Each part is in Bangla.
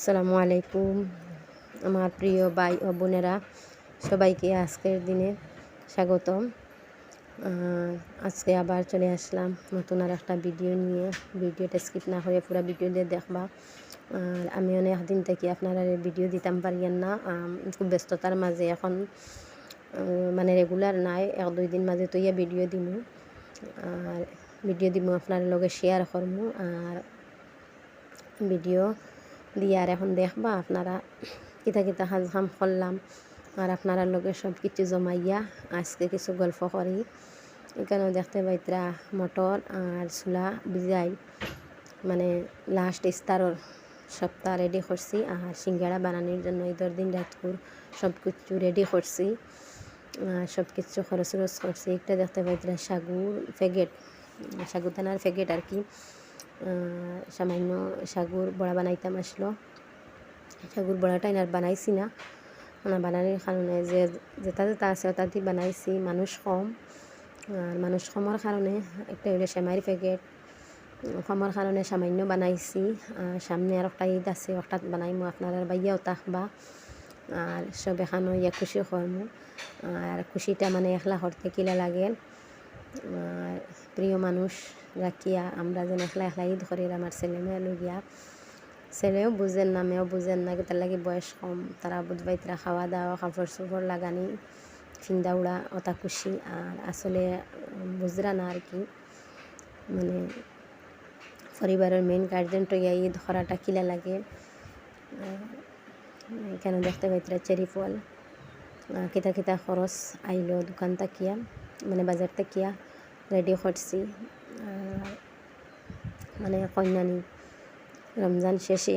আসসালামু আলাইকুম, আমার প্রিয় ভাই ও বোনেরা। সবাইকে আজকের দিনে স্বাগতম। আজকে আবার চলে আসলাম নতুন আর একটা ভিডিও নিয়ে। ভিডিওটা স্কিপ না করে পুরো ভিডিও দিয়ে দেখবা। আর আমি অনেক দিন থেকে আপনারা ভিডিও দিতাম পারিয়েন না। খুব ব্যস্ততার মাঝে এখন মানে রেগুলার নাই। এক, দুই দিন মাঝে তো ইয়া ভিডিও দিম। আর ভিডিও দিব আপনার লগে শেয়ার করমু। আর ভিডিও দিয়ে আর এখন দেখবা আপনারা কিতা কিতা কাজ কাম করলাম। আর আপনারা লগে সব কিছু জমাইয়া আজকে কিছু গল্প করি। এখানে দেখতে পাইতরা মটর আর চুলা ভিজাই। মানে লাস্ট ইস্তারর সপ্তাহ রেডি করছি আর সিঙ্গাড়া বানানোর জন্য ঈদের দিন রাতপুর সব কিছু রেডি করছি। সব কিছু খরচ খরচ করছি। একটা দেখতে পাইতরা সাগুর প্যাকেট সাগুদানার প্যাকেট আর কি। সামান্য সাগুর বড়া বানাইতাম আসলো সাগুর বড়াটাই আর বানাইছি না। বানানোর কারণে যে যেটা যেটা আছে ওটা দিয়ে বানাইছি, মানুষ কম। আর মানুষ কমার কারণে একটা হইলে সেমাইয়ের প্যাকেট কমার কারণে সামান্য বানাইছি। আর সামনে আর একটা ঈদ আছে, ওটাত বানাইমু আপনার বাইয়াও তাকবা আর সব এখানো ইয়া খুশি করমু আর খুশিটা মানে একলা করতে কিলা লাগে। আর প্রিয় মানুষ রাখিয়া, আমরা যেন একলা একলা ঈদ করি আমার ছেলে মেয়ে লগিয়া ছেলেও বুঝেন না, মেয়েও বুঝেন না, তার লাগে বয়স কম, তারা বুধবাইতরা খাওয়া দাওয়া, কাপড় চোপড় লাগানি, ফিন্দা উড়া অতা খুশি, আর আসলে বুঝরা না আর কি। মানে পরিবারের মেইন গার্জেন তো ইয়া ঈদ করাটা কিলা লাগে। এখানে দেখতে পাইতরা চেরি ফল। কিতা কিতা খরচ আইলো দোকান তাকিয়া। মানে বাজার তাকিয়া রেডি করছি মানে কন্যানি রমজান শেষে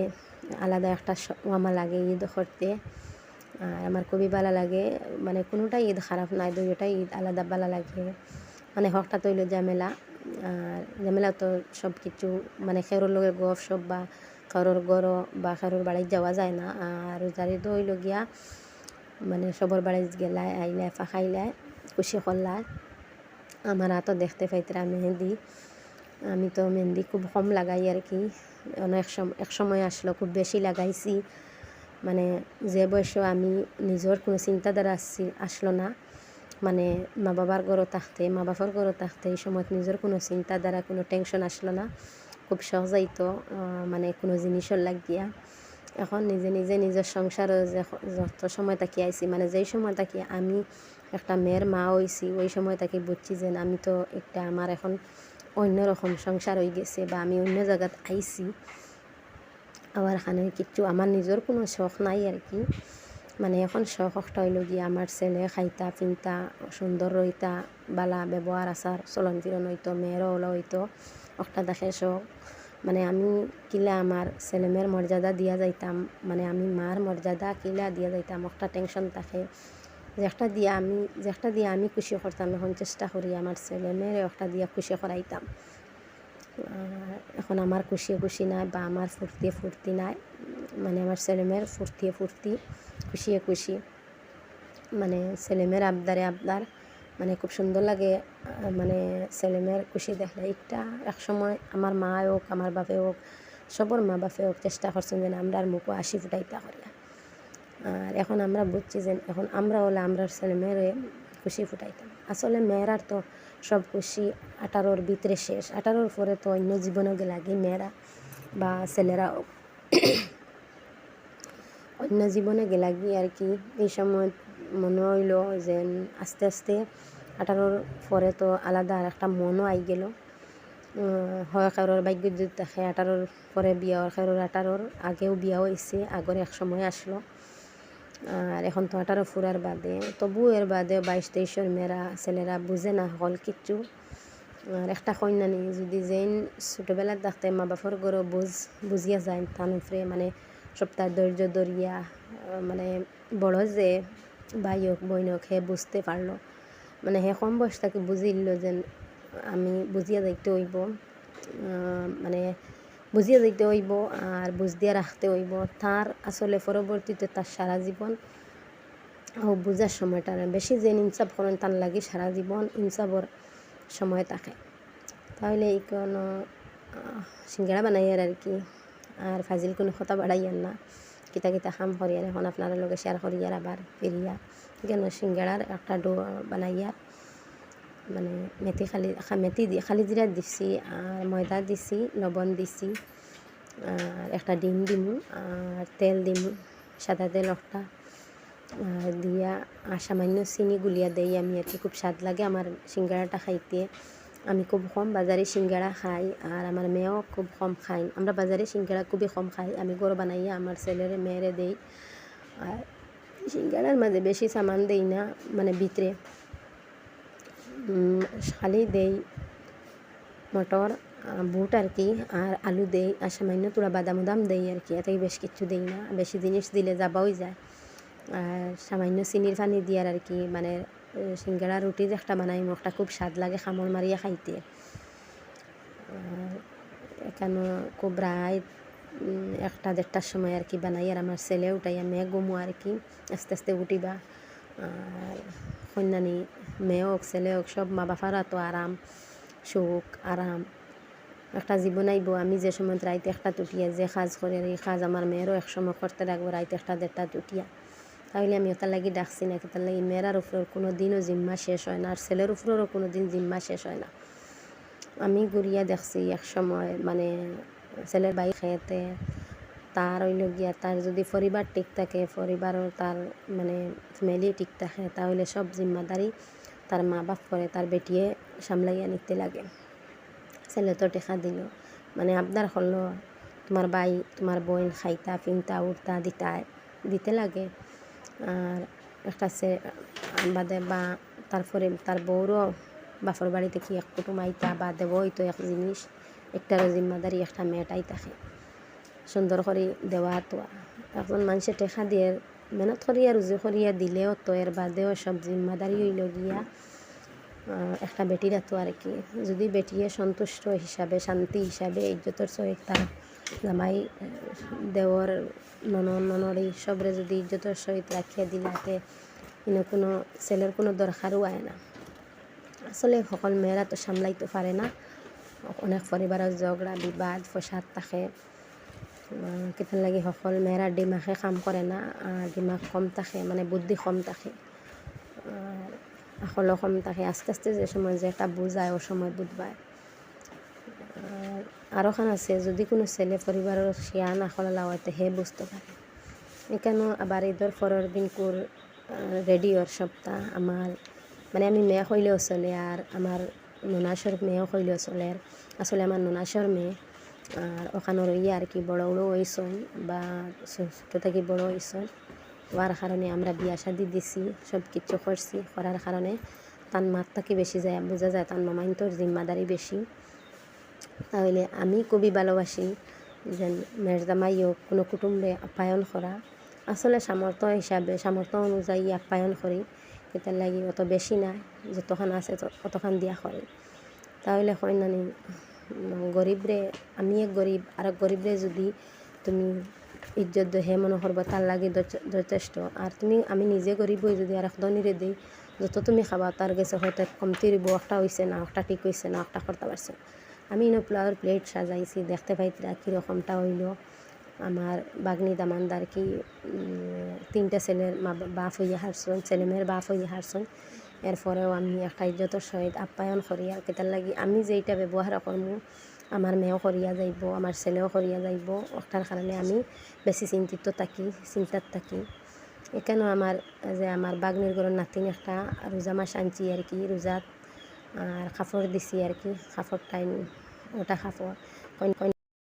আলাদা একটা ওয়ামা লাগে ঈদ করতে আর আমার খুবই ভালো লাগে। মানে কোনোটাই ঈদ খারাপ নাই দুইটাই ঈদ আলাদা ভালো লাগে। মানে হকটা তৈল ঝামেলা আর ঝামেলা তো সব কিছু মানে খেরোর লগে গপ সব বা খেরোর গড় বা খেরোর বাড়ি যাওয়া যায় না। আর রোজারি তো হইল গিয়া মানে সবর বাড়ি গেলায় আইলায় ফাঁকাইলায় খুশি করলায় আমার হাতও দেখতে পাইতরা মেহেন্দি। আমি তো মেহেন্দি খুব কম লাগাই আর কি। অনেক সময় এক সময় আসলো খুব বেশি লাগাইছি। মানে যে বয়সে আমি নিজের কোনো চিন্তাধারা আসছি আসলো না। মানে মা বাবার ঘরও থাকতে মা বাবার ঘরও থাকতে এই সময় নিজের কোনো চিন্তাধারা কোনো টেনশন আসলো না। খুব সহজাইতো আহ, মানে কোনো জিনিসের লাগিয়া। এখন নিজে নিজে নিজের সংসারও যত সময় থাকি আইছি মানে যেই সময় থাকি আমি একটা মেয়ের মা হইছি, ওই সময় তাকে বুঝছি যে আমি তো একটা আমার এখন অন্য অন্যরকম সংসার হয়ে গেছে বা আমি অন্য জায়গাত আইছি। আবার এখানে কিচ্ছু আমার নিজের কোনো শখ নাই আর কি। মানে এখন শখ একটা হইল গিয়ে আমার ছেলে খাইতা, পিনতা, সুন্দর রইতা, বালা ব্যবহার, আচার চলন ফিরন হইতো মেয়েরও হলো হইতো, একটা দেখে শখ। মানে আমি কিলা আমার ছেলে মেয়ের মর্যাদা দিয়া যাইতাম মানে আমি মার মর্যাদা কিলা দিয়া যাইতাম, একটা টেনশন থাকে। যে একটা দিয়া আমি যে একটা দিয়া আমি খুশি করতাম, এখন চেষ্টা করি আমার ছেলে মেয়ের একটা দিয়া খুশি করাইতাম। এখন আমার খুশি খুশি নাই বা আমার ফুর্তি ফুর্তি নাই। মানে আমার ছেলেমেয়ের ফুর্তি ফুর্তি খুশিয়ে খুশি। মানে ছেলেমেয়ের আবদারে আবদার। মানে খুব সুন্দর লাগে মানে ছেলেমেয়ের খুশি দেখলে। একটা এক সময় আমার মা হোক, আমার বাপে হোক, সবর মা বাপে হোক চেষ্টা করছেন যেন আমরা আর মুখও হাসি ফুটাইতা করিয়া আর এখন আমরা বুঝছি যে এখন আমরা হলে আমরা ছেলে মেয়েরে খুশি ফুটাইতাম। আসলে মেয়েরার তো সব খুশি, আঠারোর ভিতরে শেষ। আঠারোর পরে তো অন্য জীবনে লাগে মেয়েরা বা ছেলেরা অন্য জীবনে গেলাগি আর কি। এই সময় মনে হইল যে আস্তে আস্তে আঠারোর পরে তো আলাদা আর একটা মনও আই গেল। হয় কারোর ভাগ্য যদি দেখে আঠারোর পরে বিয়া হওয়ার কারোর আঠারোর আগেও বিয়া হয়েছে আগর এক সময় আসলো। আর এখন তো আঠারো ফুরার বাদে, তবু এর বাদে বাইশ তেইশের মেয়েরা, ছেলেরা বুঝে না হল কিচ্ছু। আর একটা কন্যা নেই, যদি যেন ছোটোবেলার থাকতে মা বাপর গরো বুঝ, বুঝিয়া যায় তার উপরে মানে সপ্তাহ ধৈর্য ধরিয়া মানে বড় যে ভাই হোক বইন হোক, হে বুঝতে পারল। মানে হে কম বয়স তাকে বুঝিল যে আমি বুঝিয়া যাইতে হইব। মানে বুঝিয়ে যাইতে হইব আর বুঝ দিয়া রাখতে হইব। তার আসলে পরবর্তীতে তার সারা জীবন ও বুঝার সময়টা। বেশি যে ইনসাফ করেন, তার লাগে সারা জীবন ইনসাফর সময় থাকে। তাহলে এই কোনো সিঙ্গাড়া বানাই আর কি? আর ফাজিল কোনো কথা বাড়াইয়ার না। কিতা কিতা খাম করিয়ার, এখন আপনারা লগে শেয়ার করিয়ার আবার ফিরিয়া। কেন? সিঙ্গাড়ার একটা ডো বানাইয়ার। মানে মেথি খালি মেথি খালি জিরা দিছি আর ময়দা দিছি, লবণ দিছি, আর একটা ডিম দিমু, আর তেল দিমু, সাদা তেল একটা দিয়া আর সামান্য চিনি গুলিয়া দেই আমি আর কি খুব স্বাদ লাগে আমার সিঙ্গাড়াটা খাইতে। আমি খুব কম বাজারে সিঙ্গাড়া খাই আর আমার মেয়েও খুব কম খাই আমরা বাজারে সিঙ্গাড়া খুবই কম খাই। আমি গরু বানাইয়া আমার ছেলেরে মেয়েরে দেই। আর সিঙ্গাড়ার মাঝে বেশি সামান দেই না মানে ভিতরে খালি দেই, মটর বুট আর কি, আর আলু দেই, আর সামান্য তোরা বাদাম উদাম দেই আর কি। এত বেশ কিছু দেই না। বেশি জিনিস দিলে যাবাও যায়। আর সামান্য চিনির পানি দিয়ার আর কি মানে সিঙ্গাড়া রুটি একটা বানাই একটা খুব স্বাদ লাগে খামর মারিয়া খাইতে। এখানে খুব রায় একটা দেড়টার সময় আর কি বানাই, আর আমার ছেলে উঠাই আমি গমু আর কি। আস্তে আস্তে উঠিবা। আর কন্যানি মেয়ে হোক ছেলে হোক সব মা বাপারা তো আরাম, সুখ, আরাম। একটা জীবন আইব আমি যে সময় রাইতে একটা টুটিয়া যে কাজ করে এই কাজ আমার মেয়েরও এক সময় করতে রাখব রাইতে একটা দেড়টা টুটিয়া তাহলে আমি ওটার লাগি ডাকছি না তার লাগি মেয়েরার উপরের কোনো দিনও জিম্মা শেষ হয় না আর ছেলের উপরেরও কোনো দিন জিম্মা শেষ হয় না। আমি ঘুরিয়া দেখছি এক সময় মানে ছেলের বাইক খেয়েতে তার ওই গিয়া তার যদি পরিবার ঠিক থাকে পরিবারও তার মানে ফ্যামিলি ঠিক থাকে, তাহলে সব জিম্মাদারি তার মা বাপ করে তার বেটিয়ে সামলাইয়া নিতে লাগে। ছেলে তো টেকা দিল। মানে আবদার করল, তোমার বাই তোমার বোন খাইতা ফিনতা উঠতা দিতা, দিতে লাগে। আর একটা সে বাদে বা তারপরে তার বউরও বাপর বাড়িতে কি এক কুটুম আইতা, বা দেবই তো এক জিনিস, একটারও জিম্মাদারি একটা মেয়েটাই থাকে। সুন্দর করে দেওয়া তো এখন মানুষের টেকা দিয়ে মেহনত করিয়া রুজি করিয়া দিলেও তো এর বাদেও সব জিম্মাদারি হইল গিয়া একটা বেটির তো আর কি। যদি বেটিয়ে সন্তুষ্ট হিসাবে শান্তি হিসাবে ইজ্জতর সহিত তার জামাই দেওয়ার ননন ননরি সবরে যদি ইজ্জতর সহিত রাখিয়া দিলাতে ইনো কোনো ছেলের কোনো দরকারও আয় না। আসলে সকল মেয়েরা তো সামলাইতে পারে না, অনেক পরিবারের ঝগড়া, বিবাদ, ফসাদ থাকে। কেতন লাগি সকল মেয়েরা ডিমাগে কাম করে না ডিমাগ কম থাকে মানে বুদ্ধি কম থাকে। আসলে কম থাকে। আস্তে আস্তে যে সময় যে একটা বুঝায় ও সময় বুঝবায় আরও খান আছে, যদি কোনো ছেলে পরিবারের শিয়ান আসলে লাগাইতে হে বুঝতে পারে এখানেও আবার ঈদের পরের কোর রেডিওর সপ্তাহ। আমার মানে আমি মেয়ে হইলেও চলে আর আমার ননাসর মেয়েও হইলেও চলে। আর আসলে আমার ননাসর মেয়ে। আর ওখানের ইয়ে আর কি, বড় বড়ো হয়েছেন বা ছোটো থেকে বড় হয়েছেন হওয়ার কারণে আমরা বিয়া শাদি দিছি সব কিছু করছি। করার কারণে তার মার থেকে বেশি যায়, বোঝা যায় তার মামাইন্তর জিম্মাদারি বেশি। তাহলে আমি খুবই ভালোবাসি যে মেরজামাই হোক, কোনো কুটুম্বে আপ্যায়ন করা। আসলে সামর্থ্য হিসাবে, সামর্থ্য অনুযায়ী আপ্যায়ন করি, এটার লাগি অত বেশি না যতখান আছে অতখান দিয়া করে। তাহলে হয় না গরিবরে আমি এক গরিব আর গরিবরে যদি তুমি ইজ্জত হে মনে করব তার লাগে যথেষ্ট। আর তুমি, আমি নিজে গরিব হই যদি আর একদনিরে দিই, যত তুমি খাবা তার গেছে হয়তো কমতি রইব একটা হয়েছে না একটা ঠিক হয়েছে না একটা করতে পারছে আমি ইনো পোলাওর প্লেট সাজাইছি, দেখতে পাইতরা কীরকমটা হইল। আমার বাগনি দামানদার কি তিনটা ছেলের বাপ হইয়া হারছন ছেলে মেয়ের বাপ হইয়া হারছন এরপরেও আমি একটা ইজ্জতের সহিত আপ্যায়ন করি আর কেতার লাগি আমি যেইটা ব্যবহার করব আমার মেয়েও করিয়া যাইব আমার ছেলেও করিয়া যাইব ওটার কারণে আমি বেশি চিন্তিত থাকি চিন্তার থাকি। এখানেও আমার যে আমার বাগনির গরুর নাতিন একটা রোজা মাস আনছি আর কি রোজাত আর কাপড় দিছি আর কি কাপড় টাইম, ওটা কাপড়